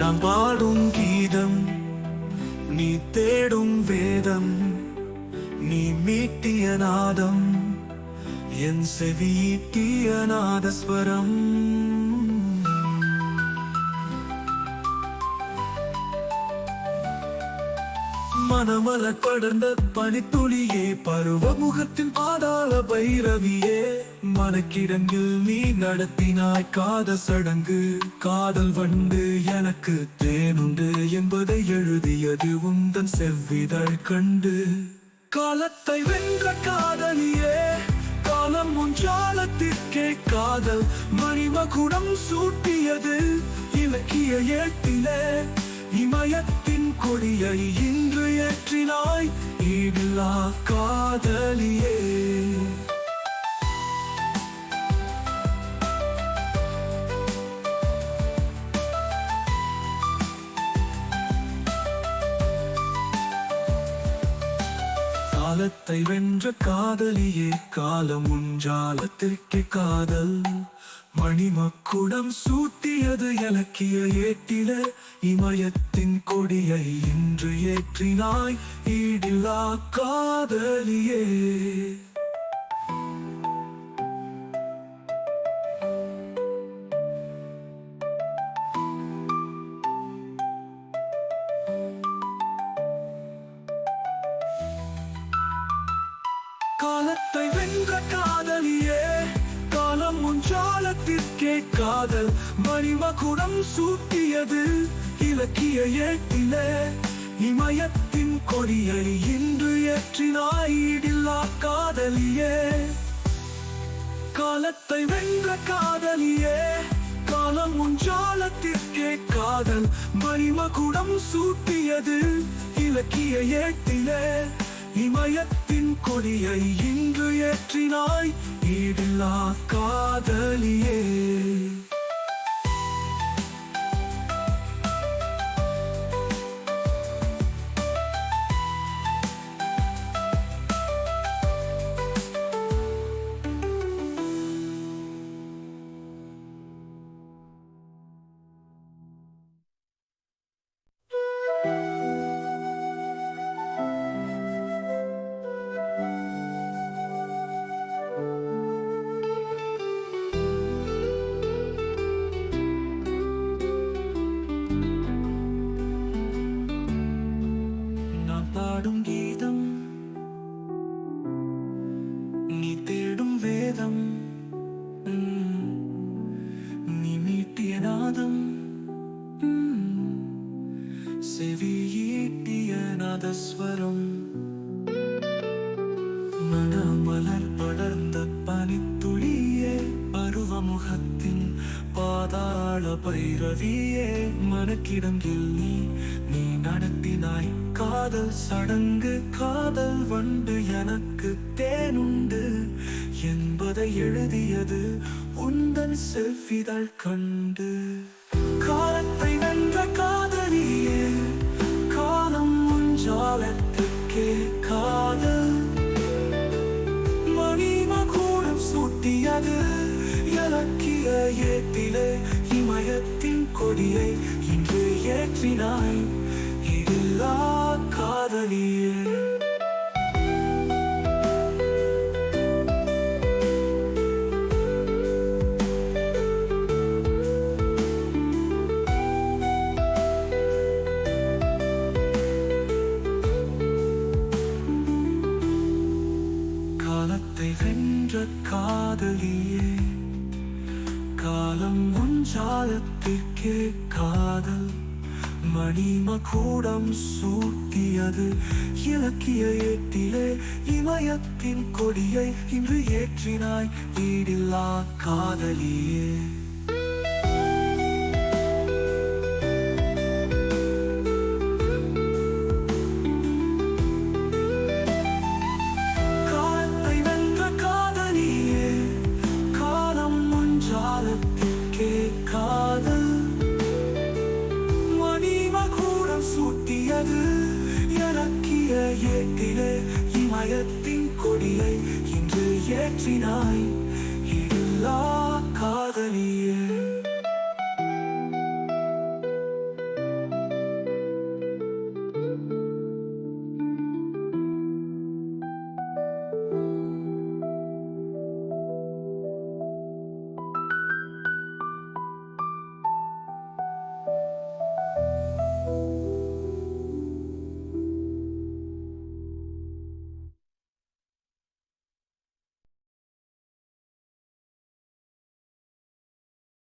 நான் பாடும் கீதம் நீ தேடும் வேதம் நீ மீட்டிய நாதம் என் செவியீட்டிய நாதஸ்வரம். மனமல படர்ந்த பனித்துளியே பருவ முகத்தின் பாதாள பைரவியே. மனக்கிடங்கில் நீ நடத்தினாய் காத சடங்கு காதல் வண்டு எனக்கு தேனுண்டு என்பதை எழுதியது உந்தன் செவ்விதழ் கண்டு. காலத்தை வென்ற காதலியே காலம் முன்ஜாலத்திற்கே காதல். மணிமகுடம் சூட்டியது இலக்கிய ஏட்டிலே இமயத்தின் கொடியை இன்று ஏற்றினாய் ஈடில்லா காதலியே. காலத்தை வென்ற காதலியே காலம் உஞ்சாலத்திற்கே காதல். மணிமக்குடம் சூட்டியது இலக்கிய ஏட்டில இமயத்தின் கொடியை இன்று ஏற்றினாய் ஈடில்லா காதலியே. காலத்தை வென்ற காதலியே காலம் முன்ஜாலத்திற்கே காதல். மணிமகுடம் சூட்டியது இலக்கிய ஏட்டிலே. இமயத்தின் கொடியை இன்று ஏற்றினாயிடில்லா காதலியே. காலத்தை வென்ற காதலியே காலம் உஞ்சாலத்திற்கே காதல். மணிமகுடம் சூட்டியது இலக்கிய ஏட்டிலே. இமயத்தின் கொடியை இன்று ஏற்றினாய் ஈடில்லா காதலியே. பாடும் கீதம். நீ தேடும் வேதம். நீ மீட்டிய நாதம். செவியீட்டிய நாதஸ்வரம். மனமலர் படர்ந்த பனித்துளியே பருவமுகத்தின் பாதாள பைரவியே மனக்கிடங்கில் நீ நீ நடத்தினாய் காதல் சடங்கு காதல் வண்டு எனக்கு தேனுண்டு. என்பதை எழுதியது உந்தன் செவ்விதழ் கண்டு. காலத்தை வென்ற காதலியே காலம் உஞ்சாலத்துக்கே காதல். மணிமகூடம் சூட்டியது இலக்கிய ஏற்றி இமயத்தின் கொடியை இன்று ஏற்றினாய். இதில்லா காதலியே. முன்ஜாலத்திற்கே காதல் மணிம கூடம் சூட்டியது. இலக்கிய ஏட்டிலே இமயத்தின் கொடியை இன்று ஏற்றினாய் ஈடில்லா காதலியே. சூட்டியது எனக்கிய ஏட்டிலே இமயத்தின் கொடியை இன்று ஏற்றினாய். இல்லா